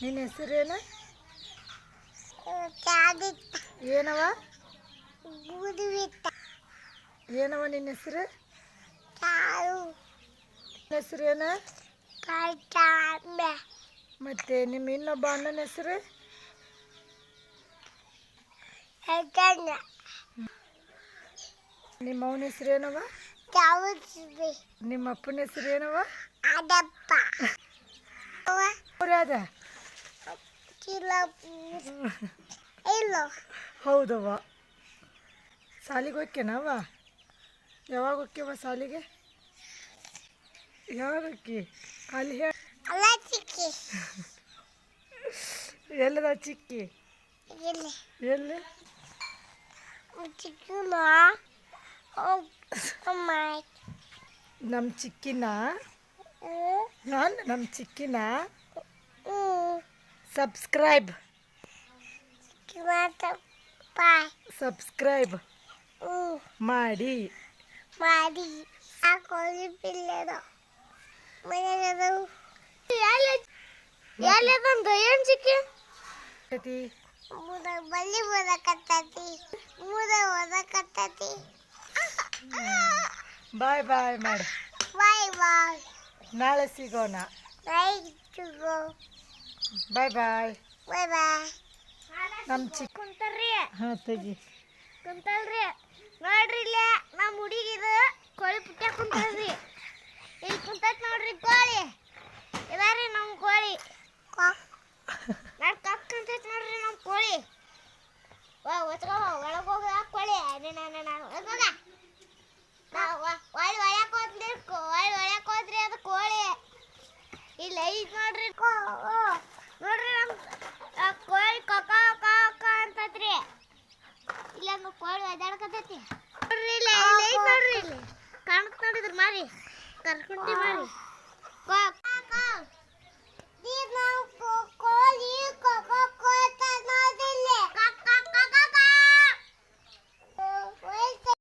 ನಿನ್ನ ಹೆಸರೇನು ಏನವ? ಏನವ ನಿನ್ನ ಹೆಸರು? ಹೆಸರೇನು ಮತ್ತೆ ನಿಮ್ಮ ಇನ್ನೊಬ್ಬ ಅಣ್ಣನ ಹೆಸರು? ನಿಮ್ಮ ಅವನ ಹೆಸರು ಏನವ? ನಿಮ್ಮ ಅಪ್ಪನ ಅದಪ್ಪ ಅವ ಅವ್ರ್ಯಾದ ಚಿಲ ಇಲ್ಲ ಹೌದವ್ವ. ಸಾಲಿಗೆ ಹೋಗ್ಯನವ ಯಾವಾಗ ಹೋಗ್ಯವ ಸಾಲಿಗೆ? ಯಾವಾಗ ಹೋಕ್ಕಿ ಅಲ್ಲಿ ಎಲ್ಲದ ಚಿಕ್ಕಿ? ಎಲ್ಲಿ? ನಮ್ಮ ಚಿಕ್ಕಿನ? ನಾನು ನಮ್ಮ ಚಿಕ್ಕಿನ? ಸಬ್ಸ್ಕ್ರೈಬ್ ಸಬ್ಸ್ಕ್ರೈಬ್ ಮಾಡಿ ಮಾಡಿ ಆ ಕೋಳಿ ಪಿಲ್ಲೆದ ಮನೆಗದು ಎಲ್ಲಿ ಬಂದು ಏನು ಮಲ್ಲಿ ಮುದ ಬಲ್ಲಿ ಓದಕತ್ತತಿ ಮುದ ಓದಕತ್ತತಿ ಬಾಯ್ ಬಾಯ್ ಮಾಡಿ ಬಾಯ್ ಬಾಯ್ ನಾಳೆ ಸಿಗೋಣ ನೈಟ್ ಟು ಗೋ ಬಾಯ್ ಬಾಯ್ ಬಾಯ್ ಬಾಯ್ ನಮ್ಮ ಚಿಕ್ಕ ಕುಂತಾರ್ರಿ. ಹಾಂ ತೆಗಿ. ಕುಂತಲ್ರಿ. ನೋಡ್ರಿ ಇಲ್ಲೇ ನಮ್ಮ ಹುಡುಗಿದು ಕೋಳಿ ಪುಟ್ಟ ಕುಂತಲ್ರಿ. ಇಲ್ಲಿ ಕುಂತೈತ್ ನೋಡ್ರಿ ಕೋಳಿ. ಇದಾರಿ ನಮ್ಮ ಕೋಳಿ. ನಾಡ್ ಕಕ್ ಕುಂತೈತ್ ನೋಡ್ರಿ ನಮ್ಮ ಕೋಳಿ. ವಾ ಒಚ್ಕೋ ಒಳಗೆ ಹೋಗ ಕೋಳಿ. ನಾನು ನಾನು ಹೋಗ ಒಳ್ಳೆ ಒಳಕ್ಕೆ ಹೋದ್ರಿ ಒಳ್ಳೆ ಒಳಕ್ಕೆ ಹೋದ್ರಿ ಅದು ಕೋಳಿ. ಇಲ್ಲ ಐತ್ ನೋಡ್ರಿ ಕೋ ಓ, ನೋಡ್ರಿ ನಮ್ಮ ಆ ಕೋಳಿ ಕಕ್ಕ ಕಕ್ಕ ಅಂತತ್ರಿ ಇಲ್ಲ ಒಂದು ಕೋಳಿ ಅದಾಡ್ಕತೈತಿ ನೋಡ್ರಿ ಇಲ್ಲ ಇಲ್ಲ ನೋಡ್ರಿ ಇಲ್ಲಿ ಕಾಣತ್ ನೋಡಿದ್ರ ಮಾರಿ. ಕರ್ಕೊಂಡಿ ಮಾರಿ. ಕೋ